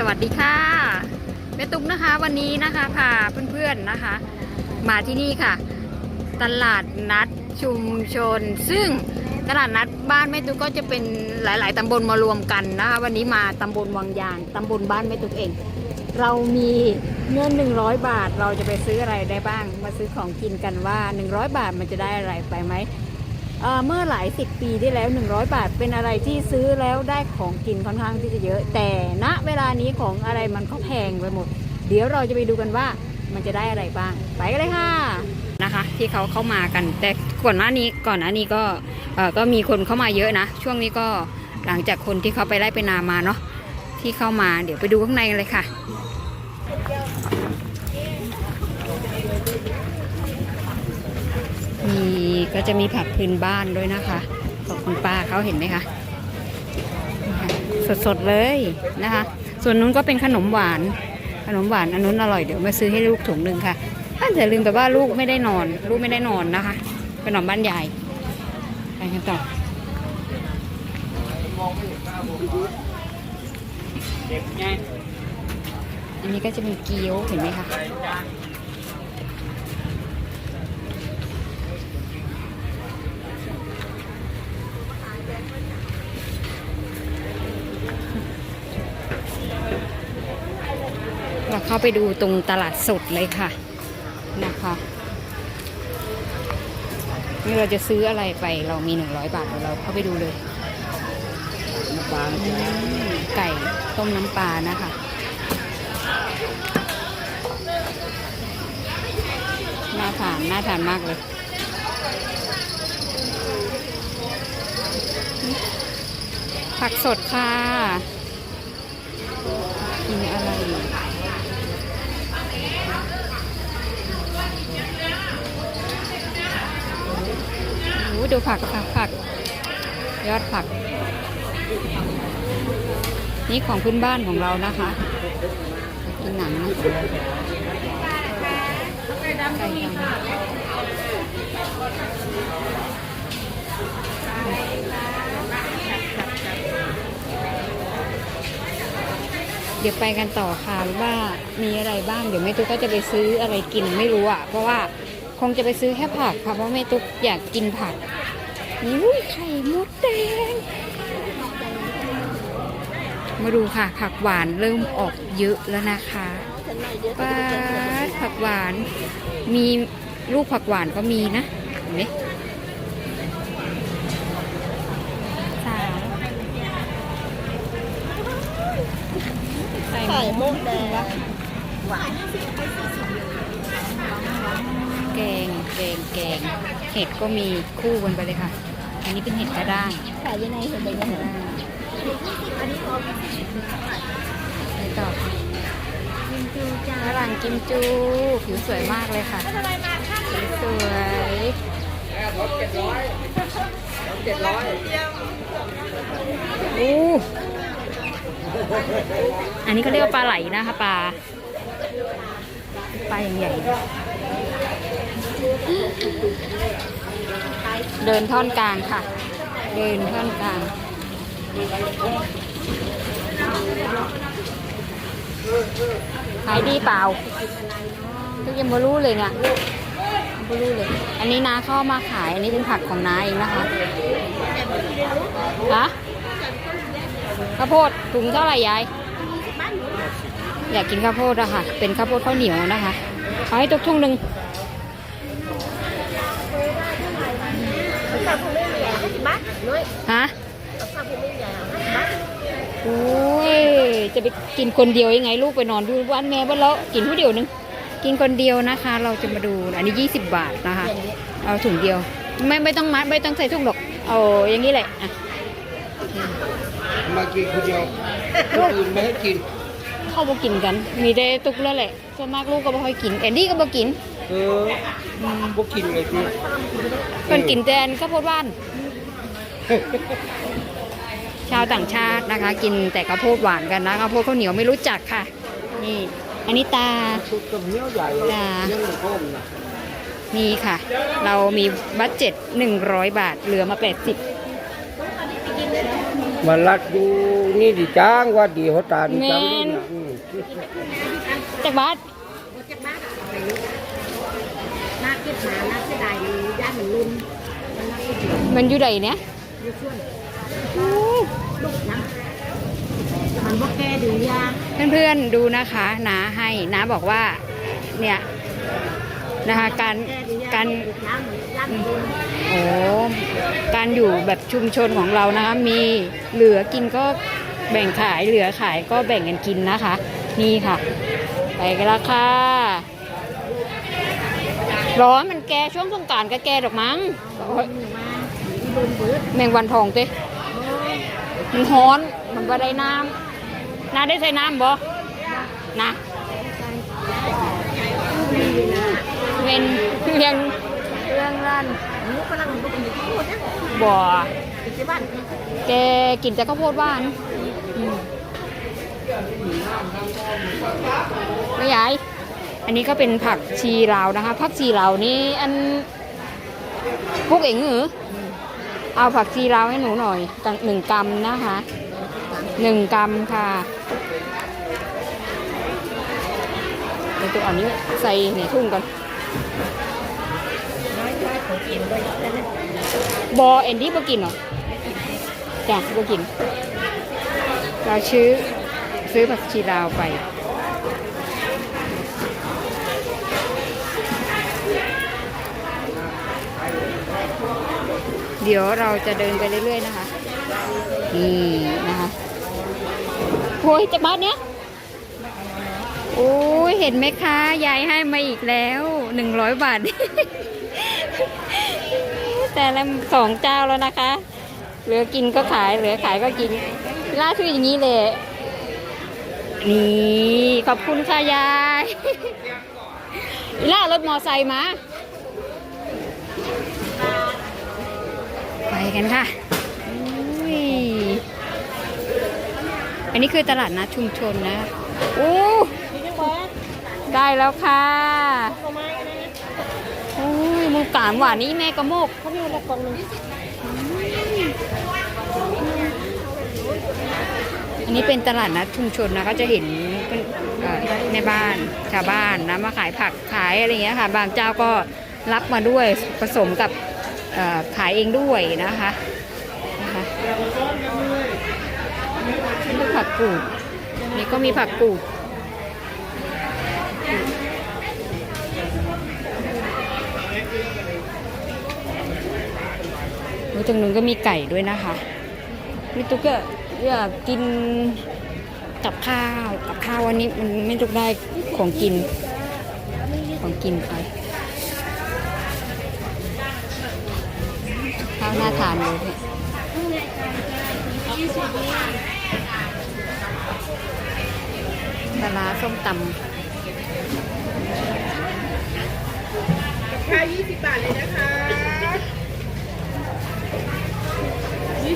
สวัสดีค่ะแม่ตุ๊กนะคะวันนี้นะคะพาเพื่อนๆนะคะ มาที่นี่ค่ะ ตลาดนัดชุมชน ซึ่งตลาดนัดบ้านแม่ตุ๊กก็จะเป็นหลาย ๆตำบลมารวมกันนะคะวันนี้มาตำบลวังยางตำบลบ้านแม่ตุ๊กเอง เรามีเงิน100บาทเราจะไปซื้ออะไรได้บ้าง มาซื้อของกินกันว่า100บาทมันจะได้อะไรไปไหม เมื่อหลายสิบปีที่แล้ว 100 บาทเป็นอะไรที่ซื้อแล้วได้ของกินค่อนข้างที่จะเยอะ แต่ณเวลานี้ของอะไรมันก็แพงไปหมด เดี๋ยวเราจะไปดูกันว่ามันจะได้อะไรบ้าง ไปกันเลยค่ะนะคะ ที่เขาเข้ามากัน แต่ก่อนหน้านี้ก่อนหน้านี้ก็ก็มีคนเข้ามาเยอะนะ ช่วงนี้ก็หลังจากคนที่เขาไปไล่ไปนามาเนาะที่เข้ามาเดี๋ยวไปดูข้างในกันเลยค่ะ มีก็จะมีผักพื้นบ้านด้วยนะคะขอบคุณป้าเขาเห็นไหมคะ สดๆเลยนะคะ ส่วนนู้นก็เป็นขนมหวาน ขนมหวานอันนู้นอร่อยเดี๋ยวมาซื้อให้ลูกถุงหนึ่งค่ะอันแต่ลืมไปว่าลูกไม่ได้นอน ลูกไม่ได้นอนนะคะไปนอนบ้านยายไปกันต่อเด็กไงอันนี้ก็จะมีเกี๊ยวเห็นไหมคะ เราเข้าไปดูตรงตลาดสดเลยค่ะนะคะ นี่เราจะซื้ออะไรไปเรามี100บาทเดี๋ยวเราเข้าไปดูเลยน้ำปลาไก่ต้มน้ำปลานะคะน่าทานน่าทานมากเลยผักสดค่ะ มีอะไรอยู่โอ้โห ดูผักค่ะผัก ยอดผัก นี่ของพื้นบ้านของเรานะคะกินหนังนะไก่ดำเดี๋ยวไปกันต่อค่ะว่ามีอะไรบ้าง เดี๋ยวแม่ตุ๊กก็จะไปซื้ออะไรกินไม่รู้อะ เพราะว่า คงจะไปซื้อแค่ผักค่ะเพราะแม่ตุ๊กอยากกินผักอุ้ยไข่มดแดง มาดูค่ะ ผักหวานเริ่มออกเยอะแล้วนะคะป้าดผักหวาน มีลูกผักหวานก็มีนะเห็นไหมสาวไข่มุกแดง แกงแกงแกงเห็ดก็มีคู่กันไปเลยค่ะ อันนี้เป็นเห็ดกระด้างขายยังไงเห็นไหมกระด้างไปต่อกินจูจ้าฝรั่งกิมจูผิวสวยมากเลยค่ะทำไมมาข้างผิวสวยเจ็ดร้อยเจ็ดร้อยอู้อันนี้เขาเรียกว่าปลาไหลนะคะปลาปลาอย่างใหญ่ เดินท่อนกลางค่ะ เดินท่อนกลาง ขายดีเปล่าทุกยังไม่รู้เลยเนี่ยไม่รู้เลย อันนี้นาเข้ามาขาย อันนี้เป็นผักของนาเองนะคะฮะข้าวโพดถุงเท่าไหร่ยาย อยากกินข้าวโพดอะค่ะ เป็นข้าวโพดข้าวเหนียวนะคะเอาให้ตุกทุ่งหนึ่ง ข้าวผู้ไม่มีอะบ้านน้อยฮะข้าวผู้ไม่มีอะบ้านโอ้ยจะไปกินคนเดียวยังไงลูกไปนอนดูบ้านแม่บ้านแล้วกินผู้เดียวหนึงกินคนเดียวนะคะ เราจะมาดูอันนี้ 20 บาทนะคะ เอาถุงเดียว ไม่ไม่ต้องมัดไม่ต้องใส่ถุงหรอกเอาอย่างนี้แหละอะมากินคนเดียวคนอื่นไม่ให้กิน เข้าบ่กินกัน มีแต่ตุกแล้วแหละส่วนมากลูกก็บ่ค่อยกินแอนดี้ก็บ่กิน เออพวกกินเลยคือเพิ่นกินแต่อันข้าวโพดบ้าน ชาวต่างชาตินะคะ กินแต่ข้าวโพดหวานกันนะข้าวโพดข้าวเหนียวไม่รู้จักค่ะ นี่อันนี้ตาชุดกับเนี้ยวใหญ่จ้าเรื่องหมูต้มนะนี่ค่ะ เรามีบัตเจ็ต100 บาทเหลือมา 80มมาลัดอยู่นี่ดิจ้างว่าดีหัวตาดิจังนี่นะอืมจากบาทรถจา กบ้านอะเอาไปลูกน่าเก็บหมาน่าเสียดายมันย่านมันลุ่มมันน่าเก็บอยู่มันอยู่ไหนเนี่ยอยู่ช่วยลูกนะมันบ่แก้ดื้อยาเพื่อนๆดูนะคะนาให้นาบอกว่าเนี่ยนะคะการแก้ดื้อยาการย่านมันย่านมันลุ่มโอ้การอยู่แบบชุมชนของเรานะคะมีเหลือกินก็แบ่งขายเหลือขายก็แบ่งกันกินนะคะ นี่ค่ะ ไปกันละค่ะ ร้อนมันแกช่วงสงกรารก็แกดอกมั้งเอามือมาที่โดนเบิดแมงวันทองเต้โอ้ยมันฮ้อนมันบ่ได้น้ำน้าได้ใส่น้ำบ่นะดีนะเป็นเรื่องเรื่องร้านหนูกำลังบ่กินข้าวโพดนะบ่กินที่บ้านแกกินแต่ข้าวโพดหวานอืมไม่ยาย อันนี้ก็เป็นผักชีลาวนะคะ ผักชีลาวนี่อันพวกเองหรือเอาผักชีลาวให้หนูหน่อยตังหนึ่งกรัมนะคะหนึ่งกรัมค่ะเดี๋ยวตัวอันนี้ใส่ในทุ่งกันน้อนบอเอ็นดี้บ่กินเหรอจ้ะบ่กิน เราซื้อซื้อผักชีลาวไป เดี๋ยวเราจะเดินไปเรื่อยๆนะคะ นี่นะคะโอ้ยจากบ้านเนี้ยโอ้ยเห็นไหมคะยายให้มาอีกแล้วหนึ่งร้อยบาท แต่ละสองเจ้าแล้วนะคะ เหลือกินก็ขาย เหลือขายก็กินล่าคืออย่างนี้เลยนี่ขอบคุณค่ะยายล่ารถมอไซค์มา ไปกันค่ะอุ้ยอันนี้คือตลาดนัดชุมชนนะโอ้ได้แล้วค่ะก็ไม่นะอุ้ยมูกามหวานนี่แม่กระโมกเขามีละกองหนึงอันนี้เป็นตลาดนัดชุมชนนะก็จะเห็นในบ้านชาวบ้านนะมาขายผักขายอะไรเงี้ยค่ะ บางเจ้าก็รับมาด้วยผสมกับ ขายเองด้วยนะคะนะคะนี่ผักกูดนี่ก็มีผักกูดตรงนู้นก็มีไก่ด้วยนะคะนี่ตุ๊กก็อยากกินกับข้าวกับข้าววันนี้มันไม่ตุกได้ของกิน ของกินไปข้าว น่าทานเลยเนี่ยปลาร้าส้มตค่า20 บาทเลยนะคะ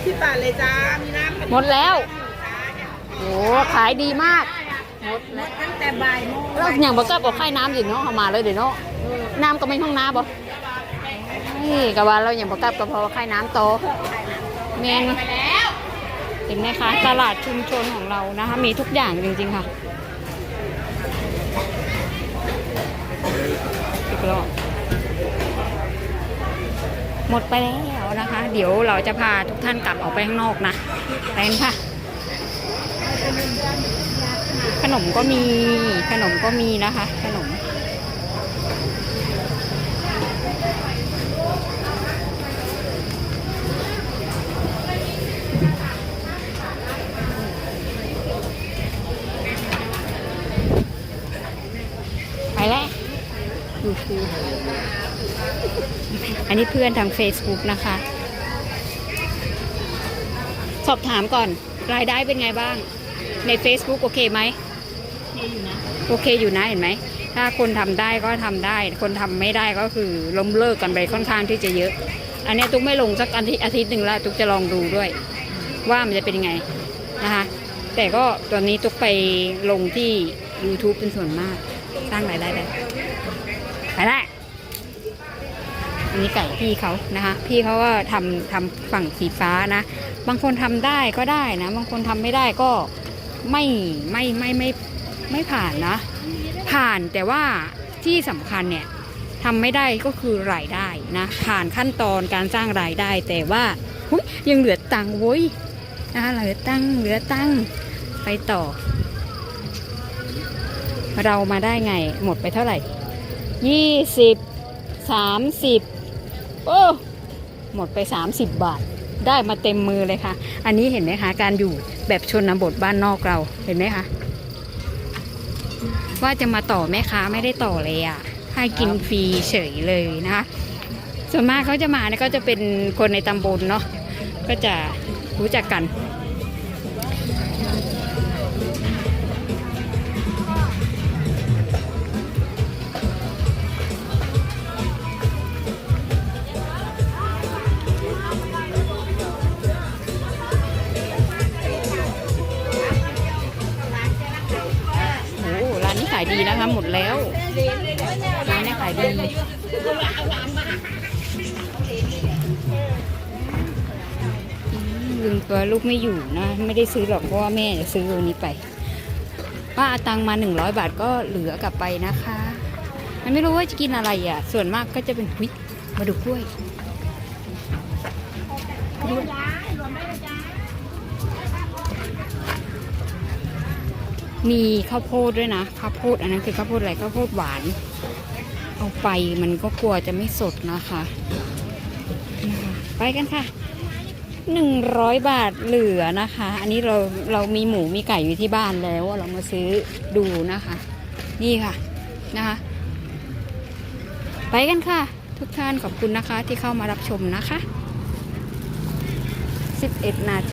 20 บาทเลยจ้า มีน้ำำหมดแล้ว โอ้ขายดีมาก หมดแล้วตั้งแต่บ่ายโมงแล้วอย่างบอกก็บอกให้น้ำอยู่เนาะเอามาเลยเดี๋ยวเนาะ น้ำก็ไม่ห้องน้ำบ่ นี่กะว่าเราอย่างบอกกับก็เพอให้น้ำโตเมนเห็นไหมคะ ตลาดชุมชนของเรานะคะ มีทุกอย่างจริง ๆ ค่ะอีกรอบหมดไปแล้วนะคะ เดี๋ยวเราจะพาทุกท่านกลับออกไปข้างนอกนะไปกันค่ะ ขนมก็มีขนมก็มีนะคะ ขนม ไปแล้วดูคู อันนี้เพื่อนทาง Facebook นะคะ สอบถามก่อน รายได้เป็นไงบ้าง ใน Facebook โอเคไหม โอเคอยู่นะเห็นไหม ถ้าคนทำได้ก็ทำได้ คนทำไม่ได้ก็คือล้มเลิกกันไปค่อนข้างที่จะเยอะ อันนี้ตุ๊กไม่ลงสักอาทิตย์อาทิตย์หนึ่งแล้วตุ๊กจะลองดูด้วย ว่ามันจะเป็นยังไงนะคะแต่ก็ตอนนี้ตุ๊กไปลงที่ YouTube เป็นส่วนมาก สร้างรายได้ได้ ไปได้อันนี้ไก่พี่เขานะคะ พี่เขาก็ทำทำฝั่งสีฟ้านะ บางคนทำได้ก็ได้นะ บางคนทำไม่ได้ก็ไม่ไม่ไม่ไม่ไม่ผ่านนะ ผ่านแต่ว่าที่สำคัญเนี่ยทำไม่ได้ก็คือรายได้นะ ผ่านขั้นตอนการสร้างรายได้ แต่ว่ายังเหลือตังค์เว้ยนะคะเหลือตังค์เหลือตังค์ไปต่อ เรามาได้ไงหมดไปเท่าไหร่ ยี่สิบสามสิบโอ้หมดไปสามสิบบาท ได้มาเต็มมือเลยค่ะ อันนี้เห็นไหมคะ การอยู่แบบชนบทบ้านนอกเราเห็นไหมคะ ว่าจะมาต่อแม่ค้าไม่ได้ต่อเลยอะ ให้กินฟรีเฉยเลยนะคะส่วนมากเขาจะมาเนี่ยก็จะเป็นคนในตำบลเนาะก็จะรู้จักกัน แล้วร้านนี้ขายดีลืมตัวลูกไม่อยู่นะ ไม่ได้ซื้อหรอกเพราะว่าแม่จะซื้อวันนี้ไปว่าเอาตังมาหนึ่งร้อยบาทก็เหลือกลับไปนะคะ มันไม่รู้ว่าจะกินอะไรอะ ส่วนมากก็จะเป็นวิมาดูกล้วยกล้วย มีข้าวโพดด้วยนะข้าวโพดอันนั้นคือข้าวโพดอะไรข้าวโพดหวาน เอาไปมันก็กลัวจะไม่สดนะคะนะคะไปกันค่ะหนึ่งร้อยบาทเหลือนะคะ อันนี้เราเรามีหมูมีไก่อยู่ที่บ้านแล้ว เรามาซื้อดูนะคะ นี่ค่ะนะคะ ไปกันค่ะ ทุกท่านขอบคุณนะคะที่เข้ามารับชมนะคะ 11 นาที